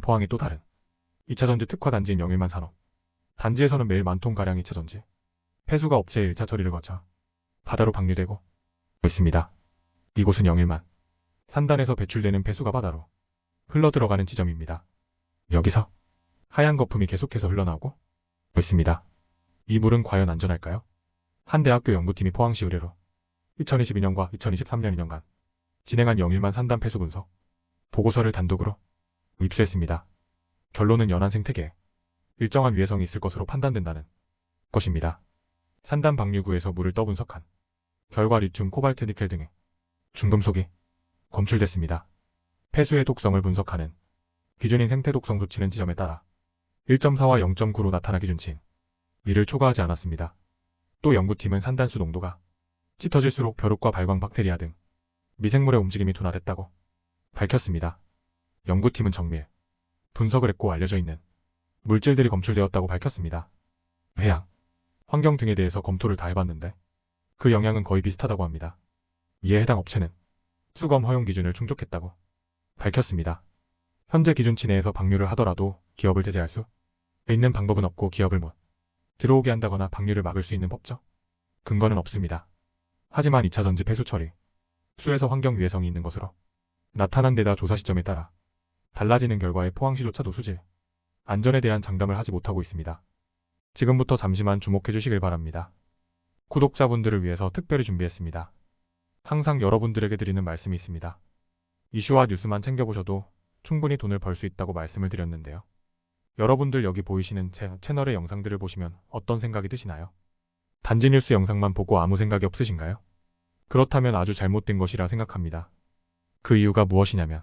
포항이 또 다른 2차전지 특화 단지인 영일만 산업. 단지에서는 매일 만톤가량 2차전지 폐수가 업체의 1차 처리를 거쳐 바다로 방류되고 있습니다. 이곳은 영일만 산단에서 배출되는 폐수가 바다로 흘러들어가는 지점입니다. 여기서 하얀 거품이 계속해서 흘러나오고 있습니다. 이 물은 과연 안전할까요? 한 대학교 연구팀이 포항시 의뢰로 2022년과 2023년 2년간 진행한 영일만 산단 폐수 분석 보고서를 단독으로 입수했습니다. 결론은 연안 생태계에 일정한 위해성이 있을 것으로 판단된다는 것입니다. 산단 방류구에서 물을 떠분석한 결과 리튬, 코발트, 니켈 등의 중금속이 검출됐습니다. 폐수의 독성을 분석하는 기준인 생태 독성 수치는 지점에 따라 1.4와 0.9로 나타나 기준치인 이를 초과하지 않았습니다. 또 연구팀은 산단수 농도가 짙어질수록 벼룩과 발광 박테리아 등 미생물의 움직임이 둔화됐다고 밝혔습니다. 연구팀은 정밀 분석을 했고 알려져 있는 물질들이 검출되었다고 밝혔습니다. 해양, 환경 등에 대해서 검토를 다 해봤는데 그 영향은 거의 비슷하다고 합니다. 이에 해당 업체는 수검 허용 기준을 충족했다고 밝혔습니다. 현재 기준치 내에서 방류를 하더라도 기업을 제재할 수 있는 방법은 없고 기업을 못 들어오게 한다거나 방류를 막을 수 있는 법적 근거는 없습니다. 하지만 2차 전지 폐수 처리 수에서 환경 위해성이 있는 것으로 나타난 데다 조사 시점에 따라 달라지는 결과에 포항시조차도 수질 안전에 대한 장담을 하지 못하고 있습니다. 지금부터 잠시만 주목해 주시길 바랍니다. 구독자분들을 위해서 특별히 준비했습니다. 항상 여러분들에게 드리는 말씀이 있습니다. 이슈와 뉴스만 챙겨보셔도 충분히 돈을 벌 수 있다고 말씀을 드렸는데요. 여러분들 여기 보이시는 제 채널의 영상들을 보시면 어떤 생각이 드시나요? 단지 뉴스 영상만 보고 아무 생각이 없으신가요? 그렇다면 아주 잘못된 것이라 생각합니다. 그 이유가 무엇이냐면